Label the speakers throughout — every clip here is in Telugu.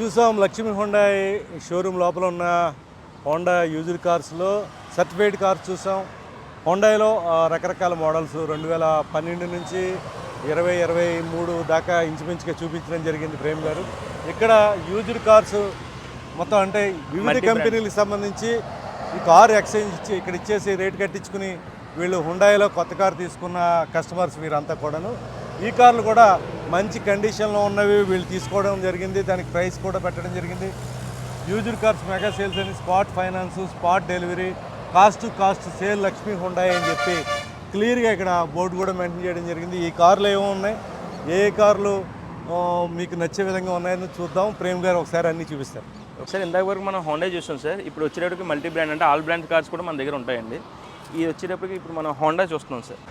Speaker 1: చూసాం లక్ష్మీ హోండాయ్ షోరూమ్ లోపల ఉన్న హోండా యూజ్డ్ కార్స్లో సర్టిఫైడ్ కార్స్ చూసాం. హోండాయ్లో రకరకాల మోడల్స్ రెండు వేల పన్నెండు నుంచి ఇరవై ఇరవై మూడు దాకా ఇంచుమించుగా చూపించడం జరిగింది ప్రేమ్ గారు. ఇక్కడ యూజ్డ్ కార్స్ మొత్తం అంటే వివిధ కంపెనీలకు సంబంధించి ఈ కారు ఎక్స్చేంజ్ ఇచ్చి ఇక్కడ ఇచ్చేసి రేట్ కట్టించుకుని వీళ్ళు హుండాయిలో కొత్త కారు తీసుకున్న కస్టమర్స్ వీరంతా కూడాను. ఈ కార్లు కూడా మంచి కండిషన్లో ఉన్నవి వీళ్ళు తీసుకోవడం జరిగింది. దానికి ప్రైస్ కూడా పెట్టడం జరిగింది. యూజ్డ్ కార్స్ మెగా సేల్స్ అని spot finance spot delivery cost cost sale Lakshmi Hyundai అని చెప్పి క్లియర్గా ఇక్కడ బోర్డు కూడా మెయింటైన్ చేయడం జరిగింది. ఈ కార్లు ఏమో ఉన్నాయి? ఏ కార్లు మీకు నచ్చే విధంగా ఉన్నాయని చూద్దాం. ప్రేమ్ గారు ఒకసారి అన్నీ చూపిస్తారు.
Speaker 2: ఒకసారి ఇందాక వరకు మనం హోండా చూస్తాం సార్. ఇప్పుడు వచ్చేటప్పటికి మల్టీ బ్రాండ్ అంటే ఆల్ బ్రాండ్ కార్స్ కూడా మన దగ్గర ఉంటాయండి. ఇది వచ్చేటప్పటికి ఇప్పుడు మనం హోండా చూస్తున్నాం సార్.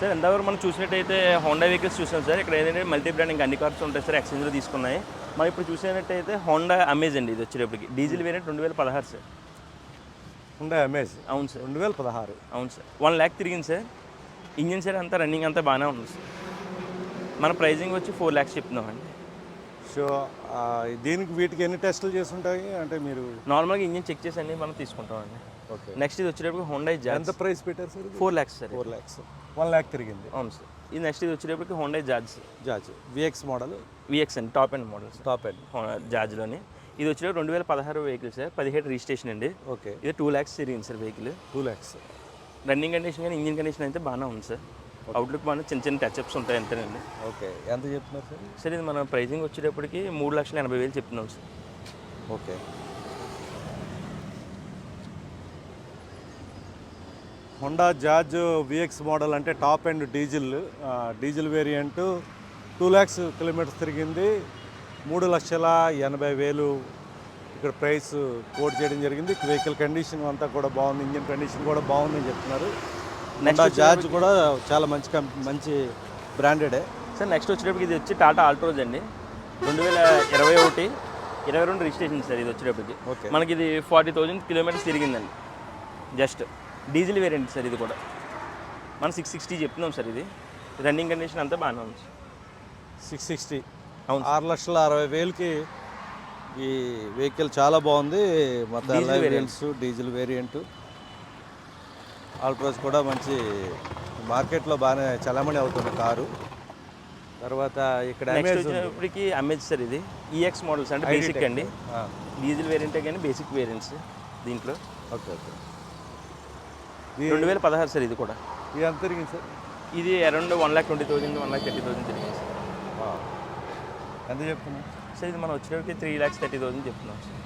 Speaker 2: సార్ ఇందాక వరకు మనం చూసినట్టయితే హోండా వెహికల్స్ చూసాం సార్. ఇక్కడ ఏంటంటే మల్టీ బ్రాండ్ అన్ని కార్స్ ఉంటాయి సార్ ఎక్స్చేంజ్లో తీసుకున్నాయి. మనం ఇప్పుడు చూసినట్టయితే హోండా అమేజ్ అండి ఇది వచ్చేటప్పటికి. డీజిల్ వేరియంట్ రెండు వేల పదహారు సార్.
Speaker 1: హుండాయ్ అమేజ్
Speaker 2: అవును సార్.
Speaker 1: రెండు వేల పదహారు.
Speaker 2: అవును సార్. వన్ ల్యాక్ తిరిగింది సార్. ఇంజిన్ సార్ అంతా రన్నింగ్ అంతా బాగానే ఉంది సార్. మన ప్రైజింగ్ వచ్చి ఫోర్ ల్యాక్స్ చెప్తున్నామండి.
Speaker 1: సో ఆ, దీనికి వీటికి ఎన్ని టెస్టులు చేసి ఉంటాయి అంటే మీరు
Speaker 2: నార్మల్గా ఇంజిన్ చెక్ చేసి అన్ని మనం తీసుకుంటామండి.
Speaker 1: ఓకే
Speaker 2: నెక్స్ట్ ఇది వచ్చేటప్పుడు హోండా
Speaker 1: ఎంత ప్రైస్ పెట్టారు sir
Speaker 2: four lakhs sir
Speaker 1: four lakhs one lakh తిరిగింది.
Speaker 2: అవును సార్. ఇది నెక్స్ట్ ఇది వచ్చేటప్పటికి Honda Jazz
Speaker 1: Jazz VX model
Speaker 2: VX అండి top and model
Speaker 1: top end
Speaker 2: జాజ్లోని ఇది వచ్చేటప్పుడు రెండు వేల పదహారు వెహికల్ సార్ పదిహేడు రిజిస్ట్రేషన్ అండి.
Speaker 1: ఓకే
Speaker 2: ఇది టూ ల్యాక్స్ తిరిగింది sir vehicle
Speaker 1: two lakhs
Speaker 2: running condition కానీ ఇంజిన్ కండిషన్ అయితే బాగానే ఉంది సార్ అవుట్లుక్ బాగానే చిన్న చిన్న టచ్అప్స్ ఉంటాయి అంతేనండి.
Speaker 1: ఓకే ఎంత చెప్తున్నారు సార్
Speaker 2: సార్ ఇది మన ప్రైజింగ్ వచ్చేటప్పటికి మూడు లక్షల ఎనభై వేలు చెప్తున్నాం sir
Speaker 1: okay Honda Jazz VX model అంటే top and diesel diesel variant. Two lakhs kilometres తిరిగింది. మూడు లక్షల ఎనభై వేలు ఇక్కడ ప్రైస్ కోట్ చేయడం జరిగింది. వెహికల్ కండిషన్ అంతా కూడా బాగుంది ఇంజిన్ కండిషన్ కూడా బాగుందని చెప్తున్నారు. హోండా జాజ్ కూడా చాలా మంచి మంచి బ్రాండెడే
Speaker 2: సార్ నెక్స్ట్ వచ్చేటప్పటికి ఇది వచ్చి టాటా ఆల్ట్రోజ్ అండి. రెండు వేల ఇరవై ఒకటి ఇరవై రెండు రిజిస్ట్రేషన్ సార్ ఇది వచ్చేటప్పటికి.
Speaker 1: ఓకే
Speaker 2: మనకి ఇది ఫార్టీ థౌజండ్ కిలోమీటర్స్ తిరిగిందండి. జస్ట్ డీజిల్ వేరియంట్ సార్ ఇది కూడా. మనం సిక్స్ సిక్స్టీ చెప్తున్నాం సార్ ఇది. రన్నింగ్ కండిషన్ అంతా బాగానే ఉంది.
Speaker 1: సిక్స్ సిక్స్టీ
Speaker 2: అవును
Speaker 1: ఆరు లక్షల అరవై వేలకి ఈ వెహికల్ చాలా బాగుంది. మొత్తం. Variants diesel variant. ఆల్ట్రోస్ కూడా మంచి మార్కెట్లో బాగానే చలామణి అవుతుంది కారు. తర్వాత ఇక్కడ
Speaker 2: నెక్స్ట్
Speaker 1: అమేజ్
Speaker 2: సార్ ఇది. ఈఎక్స్ మోడల్స్ అంటే బేసిక్. అండి. డీజిల్ వేరియంటే కానీ బేసిక్ వేరియంట్స్ దీంట్లో.
Speaker 1: Okay okay.
Speaker 2: రెండు వేల పదహారు సార్ ఇది కూడా.
Speaker 1: ఇది ఎంత తిరిగింది సార్?
Speaker 2: ఇది around one lakh twenty thousand one lakh thirty thousand తిరిగింది సార్.
Speaker 1: ఎంత చెప్తున్నాం
Speaker 2: సార్ ఇది మనం వచ్చేటప్పటికి త్రీ ల్యాక్స్ థర్టీ థౌసండ్ చెప్తున్నాం sir.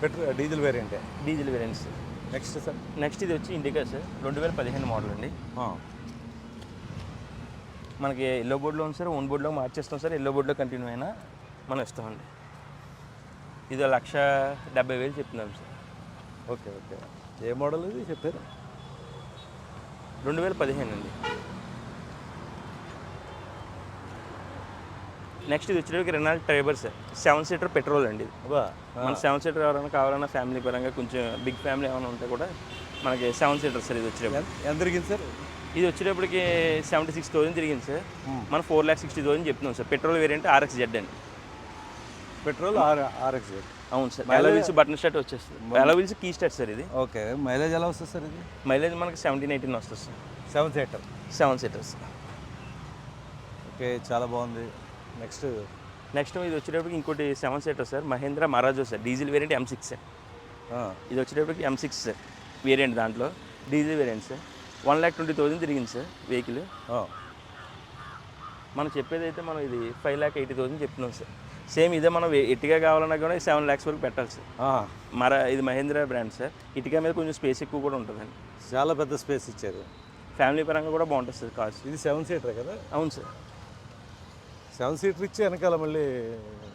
Speaker 1: Petrol diesel వేరియంటే.
Speaker 2: Diesel variants
Speaker 1: next sir.
Speaker 2: Next ఇది వచ్చి ఇండికా సార్ రెండు వేల పదిహేను మోడల్ అండి. మనకి ఎల్లో బోర్డులో ఉంది సార్ ఓన్ బోర్డులో మార్చేస్తాం సార్ ఎల్లో బోర్డులో కంటిన్యూ అయినా మనం ఇస్తామండి. ఇది లక్ష డెబ్బై వేలు చెప్తున్నాం సార్.
Speaker 1: Okay okay. ఏ మోడల్ ఇది? చెప్పారు.
Speaker 2: రెండు వేల పదిహేను అండి. నెక్స్ట్ ఇది వచ్చేటప్పటికి Renault Triber sir seven seater petrol అండి ఇది. మన సెవెన్ సీటర్ ఎవరైనా కావాలన్నా ఫ్యామిలీ పరంగా కొంచెం బిగ్ ఫ్యామిలీ ఏమైనా ఉంటే కూడా మనకి సెవెన్ సీటర్ సార్ ఇది వచ్చేటప్పుడు.
Speaker 1: ఎంత- ఎంత తిరిగింది సార్
Speaker 2: ఇది వచ్చేటప్పటికి సెవెంటీ సిక్స్ థౌసండ్ తిరిగింది సార్ మనం ఫోర్ ల్యాక్ సిక్స్టీ థౌసండ్ చెప్తున్నాం sir petrol variant RX Z అండి.
Speaker 1: పెట్రోల్ ఆర్ ఆర్ఎక్స్
Speaker 2: అవును సార్. వీల్స్ బటన్ స్టార్ట్ వచ్చేస్తుంది. వీల్స్ కీ స్టార్ట్ సార్ ఇది.
Speaker 1: ఓకే. మైలేజ్ ఎలా వస్తుంది సార్ ఇది?
Speaker 2: మైలేజ్ మనకి సెవెంటీన్ ఎయిటీన్ వస్తుంది sir.
Speaker 1: Seven seater.
Speaker 2: Seven seaters.
Speaker 1: Okay చాలా బాగుంది. నెక్స్ట్.
Speaker 2: నెక్స్ట్ ఇది వచ్చేటప్పటికి ఇంకోటి seven seater sir. Mahindra Marazzo sir. Diesel variant M six sir. ఇది వచ్చేటప్పటికి ఎం సిక్స్ సార్. వేరియంట్ దాంట్లో. Diesel variant sir. One lakh twenty thousand తిరిగింది సార్. వెహికల్. మనం చెప్పేది అయితే మనం ఇది ఫైవ్ ల్యాక్ ఎయిటీ థౌసండ్ చెప్తున్నాం సార్. సేమ్ ఇదే మనం ఎట్టిగా కావాలన్నా కూడా సెవెన్ ల్యాక్స్ వరకు పెట్టాలి సార్. మర ఇది మహేంద్ర బ్రాండ్ సార్. ఇటుక మీద కొంచెం స్పేస్ ఎక్కువ కూడా ఉంటుందండి.
Speaker 1: చాలా పెద్ద స్పేస్ ఇచ్చారు.
Speaker 2: ఫ్యామిలీ పరంగా కూడా బాగుంటుంది సార్ కార్స్
Speaker 1: ఇది సెవెన్ సీటర్ కదా?
Speaker 2: అవును సార్.
Speaker 1: సెవెన్ సీటర్ ఇచ్చి వెనకాల మళ్ళీ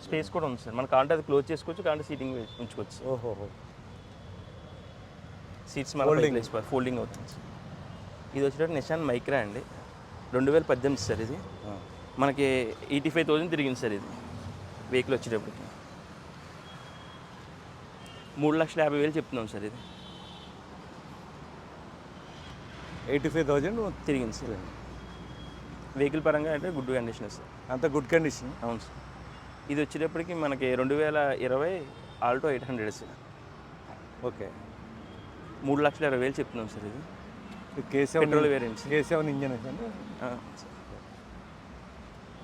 Speaker 2: స్పేస్ కూడా ఉంది సార్. మన కాంటే అది క్లోజ్ చేసుకోవచ్చు కాంటే సీటింగ్ ఉంచుకోవచ్చు
Speaker 1: ఓహోహో
Speaker 2: సీట్స్ మన ఫోల్డింగ్ అవుతుంది సార్. ఇది వచ్చేటప్పుడు నిషాన్ మైక్రా అండి. రెండు వేల పద్దెనిమిది సార్ ఇది. మనకి ఎయిటీ ఫైవ్ థౌసండ్ తిరిగింది సార్ ఇది. వెహికల్ వచ్చేటప్పటికి. మూడు లక్షల యాభై వేలు చెప్తున్నాం సార్ ఇది.
Speaker 1: ఎయిటీ ఫైవ్ థౌజండ్
Speaker 2: తిరిగింది సార్. వెహికల్ పరంగా అంటే గుడ్ కండిషన్ సార్.
Speaker 1: అంత గుడ్ కండిషన్
Speaker 2: అవును సార్. ఇది వచ్చేటప్పటికి మనకి రెండు వేల ఇరవై Alto eight hundred sir.
Speaker 1: Okay.
Speaker 2: మూడు లక్షల ఇరవై వేలు చెప్తున్నాం సార్ ఇది.
Speaker 1: K seven
Speaker 2: petrol variants
Speaker 1: K seven engine అండి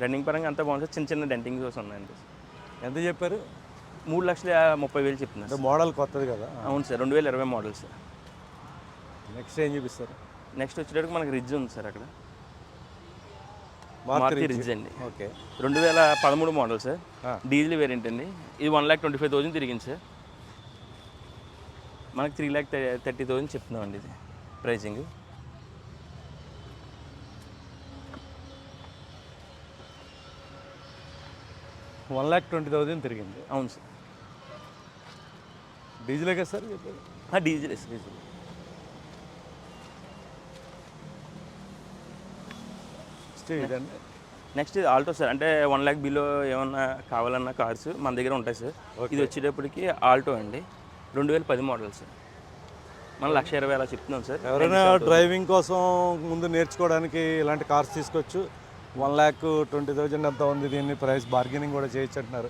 Speaker 2: రన్నింగ్ పరంగా అంతా బాగుంది సార్. చిన్న చిన్న డెంటింగ్ జోస్ ఉన్నాయండి.
Speaker 1: ఎంత చెప్పారు?
Speaker 2: మూడు లక్షల ముప్పై వేలు చెప్తున్నాను
Speaker 1: అంటే. మోడల్ కొత్తది కదా.
Speaker 2: అవును సార్ రెండు వేల ఇరవై మోడల్ సార్.
Speaker 1: నెక్స్ట్ ఏం చూపిస్తారు?
Speaker 2: నెక్స్ట్ వచ్చేటప్పటికి మనకి రిడ్జ్ ఉంది సార్ అక్కడ.
Speaker 1: మారుతి. రిడ్జ్.
Speaker 2: అండి.
Speaker 1: ఓకే.
Speaker 2: రెండు వేల పదమూడు మోడల్ సార్. డీజిల్ వేరియంట్ అండి. ఇది one lakh twenty five thousand తిరిగింది సార్. మనకి త్రీ ల్యాక్ థర్టీ థౌసండ్ చెప్తున్నామండి ఇది. Pricing
Speaker 1: one lakh twenty thousand తిరిగింది.
Speaker 2: అవును సార్.
Speaker 1: డీజిలే కదా సార్ చెప్పారు
Speaker 2: డీజిల్ సార్ డీజిల్.
Speaker 1: నెక్స్ట్ ఇదండి?
Speaker 2: నెక్స్ట్ ఇది ఆల్టో సార్ అంటే వన్ ల్యాక్ బిలో ఏమన్నా కావాలన్నా కార్స్ మన దగ్గర ఉంటాయి సార్. ఇది వచ్చేటప్పటికి ఆల్టో అండి రెండు వేల పది మోడల్ సార్. మనం లక్ష ఇరవై అలా చెప్తున్నాం సార్.
Speaker 1: ఎవరైనా డ్రైవింగ్ కోసం ముందు నేర్చుకోవడానికి ఇలాంటి కార్స్ తీసుకోవచ్చు. వన్ ల్యాక్ ట్వంటీ థౌజండ్ ఎంత ఉంది దీన్ని ప్రైస్ బార్గెనింగ్ కూడా చేయొచ్చు అంటున్నారు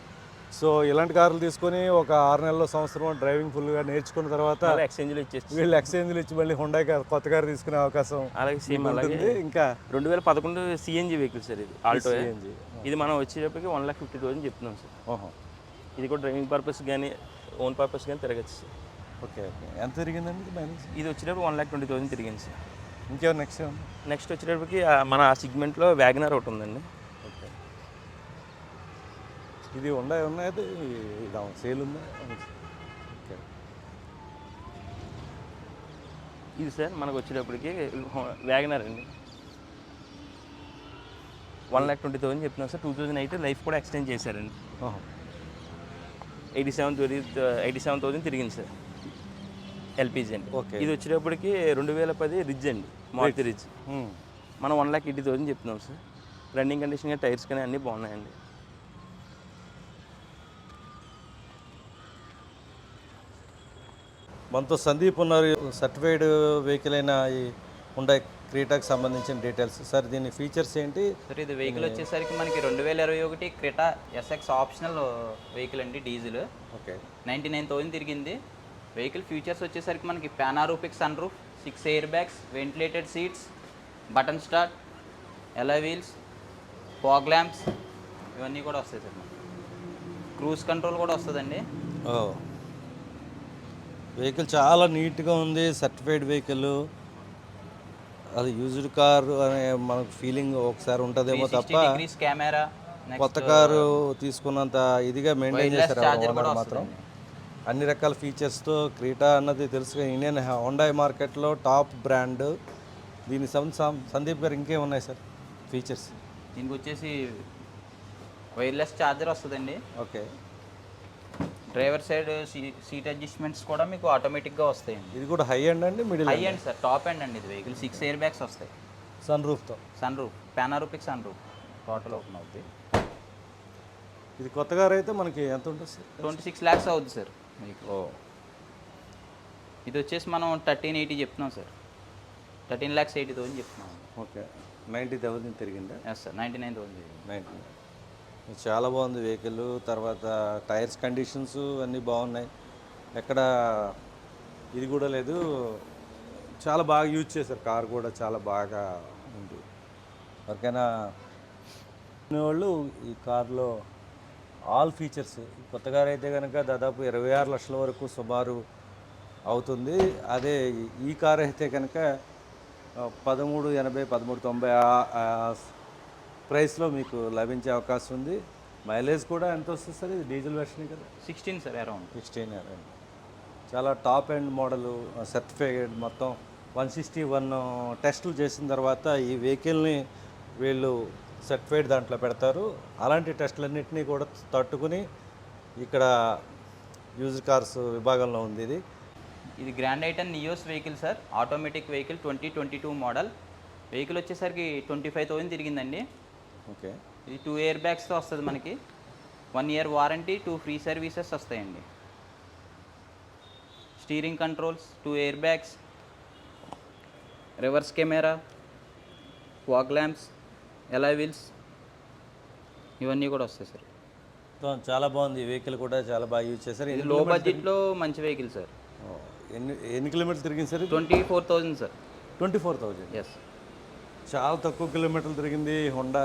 Speaker 1: సో ఇలాంటి కార్లు తీసుకొని ఒక ఆరు నెలల సంవత్సరం డ్రైవింగ్ ఫుల్గా నేర్చుకున్న తర్వాత
Speaker 2: ఎక్స్చేంజ్లో ఇచ్చేసి.
Speaker 1: వీళ్ళు ఎక్స్చేంజ్లు ఇచ్చి మళ్ళీ హుండా కార్ కొత్త కారు తీసుకునే అవకాశం
Speaker 2: అలాగే సేమ్ అలాగే
Speaker 1: ఉంటుంది ఇంకా
Speaker 2: రెండు వేల పదకొండు సిఎన్జి వెహికల్ సార్ ఇది ఆల్టో
Speaker 1: CNG.
Speaker 2: ఇది మనం వచ్చేటప్పటికి వన్ ల్యాక్ ఫిఫ్టీ థౌసండ్ చెప్తున్నాం సార్
Speaker 1: ఓహో.
Speaker 2: ఇది కూడా డ్రైవింగ్ పర్పస్ కానీ ఓన్ పర్పస్ కానీ తిరగచ్చు సార్
Speaker 1: ఓకే ఓకే. ఎంత తిరిగిందండి
Speaker 2: ఇది వచ్చేటప్పుడు వన్ ల్యాక్ ట్వంటీ థౌసండ్ తిరిగింది సార్
Speaker 1: ఇంకేమైనా నెక్స్ట్
Speaker 2: నెక్స్ట్ వచ్చేటప్పటికి మన ఆ సిగ్మెంట్లో వ్యాగనర్ ఒకటి ఉందండి.
Speaker 1: ఓకే ఇది ఉన్నాయి ఉన్నాయి ఇది సేల్ ఉందా. ఓకే
Speaker 2: ఇది సార్ మనకు వచ్చేటప్పటికి వ్యాగనర్ అండి. వన్ ల్యాక్ ట్వంటీ థౌసండ్ చెప్తున్నాం sir. Two thousand eight life కూడా ఎక్స్టెండ్ చేశారండి. Eighty seven eighty seven thousand తిరిగింది సార్. ఎల్పిజి అండి.
Speaker 1: Okay.
Speaker 2: ఇది వచ్చేటప్పటికి రెండు వేల పది రిజ్ అండి. మారుతి రిజ్
Speaker 1: మ్మ్.
Speaker 2: మనం వన్ ల్యాక్ ఎయిటీ థౌసండ్ చెప్తున్నాం సార్ రన్నింగ్ కండిషన్ కానీ టైర్స్ కానీ అన్నీ బాగున్నాయండి.
Speaker 1: మనతో సందీప్ ఉన్నారు. సర్టిఫైడ్ వెహికల్ అయిన ఈ ఉండే క్రీటాకి సంబంధించిన డీటెయిల్స్ సార్ దీని ఫీచర్స్ ఏంటి?
Speaker 3: సార్ ఇది వెహికల్ వచ్చేసరికి మనకి రెండు వేల ఇరవై ఒకటి క్రెటా ఎస్ఎక్స్ ఆప్షనల్ వెహికల్ అండి diesel
Speaker 1: okay
Speaker 3: ninety nine thousand తిరిగింది. వెహికల్ ఫీచర్స్ వచ్చేసరికి మనకి panoramic sunroof six airbags ventilated seats button start alloy wheels fog lamps ఇవన్నీ కూడా వస్తాయి సార్ క్రూజ్ కంట్రోల్ కూడా వస్తుందండి.
Speaker 1: వెహికల్ చాలా నీట్గా ఉంది సర్టిఫైడ్ వెహికల్ అది యూజ్డ్ కార్ అనే మనకు ఫీలింగ్ ఒకసారి ఉంటుందేమో తప్ప
Speaker 3: కెమెరా
Speaker 1: కొత్త కారు తీసుకున్నంత ఇదిగా మెయింటైన్ చేశారు
Speaker 3: కూడా
Speaker 1: మాత్రం. అన్ని రకాల ఫీచర్స్తో క్రీటా అన్నది తెలుసుగా ఇండియన్ హోండాయ్ మార్కెట్లో టాప్ బ్రాండ్. దీని సం సందీప్ గారు ఇంకేం ఉన్నాయి సార్ ఫీచర్స్?
Speaker 3: దీనికి వచ్చేసి వైర్లెస్ ఛార్జర్ వస్తుందండి.
Speaker 1: Okay.
Speaker 3: Driver side seat adjustments కూడా మీకు ఆటోమేటిక్గా వస్తాయండి.
Speaker 1: ఇది కూడా హై ఎండ్ అండి middle
Speaker 3: high and sir top end అండి ఇది వెహికల్. సిక్స్ ఎయిర్ బ్యాగ్స్ వస్తాయి.
Speaker 1: సన్ రూఫ్తో?
Speaker 3: Sunroof panoramic sunroof. Total open అవుతుంది
Speaker 1: ఇది కొత్త కార్ అయితే మనకి ఎంత ఉంటుంది సార్?
Speaker 3: ట్వంటీ సిక్స్ ల్యాక్స్ అవుతుంది సార్. మీకు. ఇది వచ్చేసి మనం థర్టీన్ ఎయిటీ చెప్తున్నాం sir. Thirteen lakhs eighty thousand చెప్తున్నాం.
Speaker 1: Okay. Ninety thousand తిరిగిందా?
Speaker 3: Yes sir ninety nine thousand
Speaker 1: ninety చాలా బాగుంది వెహికల్. తర్వాత టైర్స్ కండిషన్స్ అన్నీ బాగున్నాయి. ఎక్కడ ఇది కూడా లేదు. చాలా బాగా యూజ్ చేశారు. కార్ కూడా చాలా బాగా ఉంది. ఎవరికైనా వాళ్ళు ఈ కార్లో ఆల్ ఫీచర్స్. కొత్త కార్ అయితే కనుక దాదాపు ఇరవై ఆరు లక్షల వరకు సుమారు అవుతుంది. అదే ఈ కార్ అయితే కనుక పదమూడు ఎనభై పదమూడు తొంభై ప్రైస్లో మీకు లభించే అవకాశం ఉంది. మైలేజ్ కూడా ఎంత వస్తుంది సార్? ఇది డీజిల్ వెర్షన్ కదా?
Speaker 3: Sixteen sir around.
Speaker 1: సిక్స్టీన్ చాలా టాప్ ఎండ్ మోడల్ సర్టిఫైడ్ మొత్తం. వన్ సిక్స్టీ వన్ టెస్టులు చేసిన తర్వాత ఈ వెహికల్ని వీళ్ళు సర్టిఫైడ్ దాంట్లో పెడతారు. అలాంటి టెస్టులన్నింటినీ కూడా తట్టుకుని ఇక్కడ యూజ్ కార్స్ విభాగంలో ఉంది ఇది.
Speaker 3: ఇది grand i ten Nios vehicle sir. Automatic vehicle twenty twenty two model. Vehicle వచ్చేసరికి ట్వంటీ ఫైవ్ థౌసండ్ తిరిగిందండి.
Speaker 1: ఓకే.
Speaker 3: ఇది టూ ఇయర్ బ్యాగ్స్తో వస్తుంది మనకి. One year warranty two free services వస్తాయండి. Steering controls two airbags reverse camera fog lamps alloy wheels? ఇవన్నీ కూడా వస్తాయి సార్.
Speaker 1: చాలా బాగుంది. వెహికల్ కూడా చాలా బాగా యూజ్ చేశారు.
Speaker 3: ఇది లో బడ్జెట్లో మంచి వెహికల్ సార్.
Speaker 1: ఎన్ని ఎన్ని కిలోమీటర్లు తిరిగింది sir
Speaker 3: twenty four thousand sir.
Speaker 1: Twenty four thousand?
Speaker 3: Yes
Speaker 1: చాలా తక్కువ కిలోమీటర్లు తిరిగింది. హోండా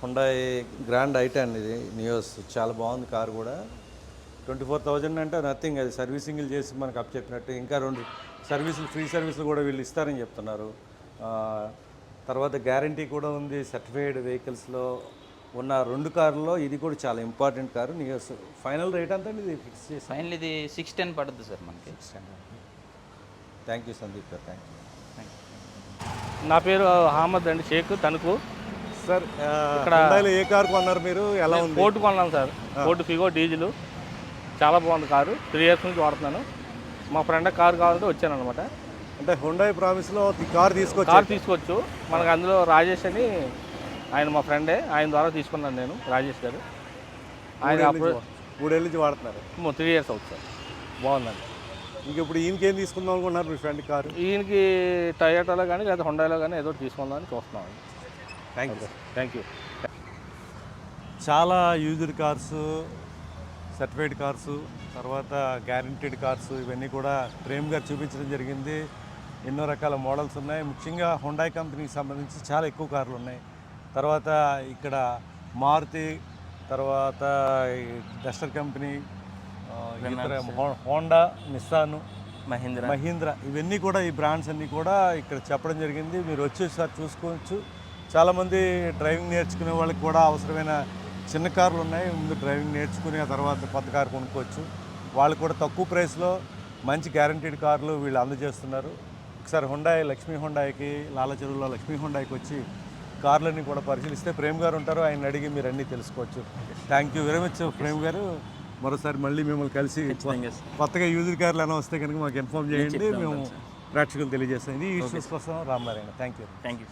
Speaker 1: హోండా గ్రాండ్ ఐటెన్ ఇది నియోస్. చాలా బాగుంది కారు కూడా. ట్వంటీ ఫోర్ థౌజండ్ అంటే నథింగ్ అది సర్వీసింగ్లు చేసి మనకు అప్ చెప్పినట్టు ఇంకా రెండు సర్వీసులు ఫ్రీ సర్వీసులు కూడా వీళ్ళు ఇస్తారని చెప్తున్నారు. తర్వాత గ్యారంటీ కూడా ఉంది. సర్టిఫైడ్ వెహికల్స్లో ఉన్న రెండు కార్లలో ఇది కూడా చాలా important car. Nios final rate అంతా ఇది ఫిక్స్ చేసి
Speaker 3: ఫైనల్ ఇది సిక్స్ టెన్ పడుతుంది సార్ మనకి.
Speaker 1: థ్యాంక్ యూ సందీప్ గారు. Thank you.
Speaker 4: నా పేరు అహ్మద్ అండి. షేక్ తణుకు.
Speaker 1: సార్ ఇక్కడ ఏ కార్ కొన్నారు మీరు? ఎలా ఉంది?
Speaker 4: కోర్టు కొన్నాను సార్. Court Figo diesel. చాలా బాగుంది కారు. త్రీ ఇయర్స్ నుంచి వాడుతున్నాను. మా ఫ్రెండ్ కారు కావాలంటే వచ్చాను అనమాట
Speaker 1: అంటే హుండాయ్ ప్రామిస్లో కార్ తీసుకొచ్చి
Speaker 4: కారు తీసుకోవచ్చు. మనకు అందులో రాజేష్ అని ఆయన మా ఫ్రెండే ఆయన ద్వారా తీసుకున్నాను నేను రాజేష్ గారు. ఆయన అప్పుడు
Speaker 1: మూడేళ్ళ నుంచి వాడుతున్నారు.
Speaker 4: త్రీ ఇయర్స్ అవుతుంది సార్. బాగుందండి.
Speaker 1: ఇంక ఇప్పుడు ఈయనకేం తీసుకుందాం అనుకున్నారు మీ ఫ్రెండ్ కారు
Speaker 4: ఈయనకి టయోటాలో కానీ లేదా హుండాలో కానీ ఏదో తీసుకుందామని చూస్తున్నాం
Speaker 1: థ్యాంక్ యూ
Speaker 4: థ్యాంక్ యూ
Speaker 1: చాలా యూజ్డ్ కార్స్ సర్టిఫైడ్ కార్స్ తర్వాత గ్యారంటీడ్ కార్స్ ఇవన్నీ కూడా ప్రేమ్ గారు చూపించడం జరిగింది. ఎన్నో రకాల మోడల్స్ ఉన్నాయి. ముఖ్యంగా హుండాయ్ కంపెనీకి సంబంధించి చాలా ఎక్కువ కార్లు ఉన్నాయి. తర్వాత ఇక్కడ మారుతి తర్వాత Duster company Honda Nissan
Speaker 2: Mahindra
Speaker 1: Mahindra ఇవన్నీ కూడా ఈ బ్రాండ్స్ అన్నీ కూడా ఇక్కడ చెప్పడం జరిగింది. మీరు వచ్చేసారి చూసుకోవచ్చు. చాలామంది డ్రైవింగ్ నేర్చుకునే వాళ్ళకి కూడా అవసరమైన చిన్న కార్లు ఉన్నాయి. ముందు డ్రైవింగ్ నేర్చుకుని ఆ తర్వాత కొత్త కారు కొనుక్కోవచ్చు. వాళ్ళు కూడా తక్కువ ప్రైస్లో మంచి గ్యారంటీడ్ కార్లు వీళ్ళు అందజేస్తున్నారు. ఒకసారి హుండాయ్ లక్ష్మీ హుండాయ్కి లాల చెరువులో లక్ష్మీ హుండాయ్కి వచ్చి కార్లన్నీ కూడా పరిశీలిస్తే ప్రేమ్ గారు ఉంటారు ఆయన అడిగి మీరు అన్నీ తెలుసుకోవచ్చు. Thank you very much Prem గారు మరోసారి మళ్ళీ మిమ్మల్ని కలిసి కొత్తగా యూజర్ కార్లు ఎలా వస్తే కనుక మాకు ఇన్ఫామ్ చేయండి మేము ప్రేక్షకులు తెలియజేస్తాం. ఇది ఈ కోసం Ramanarayana. Thank you
Speaker 2: thank you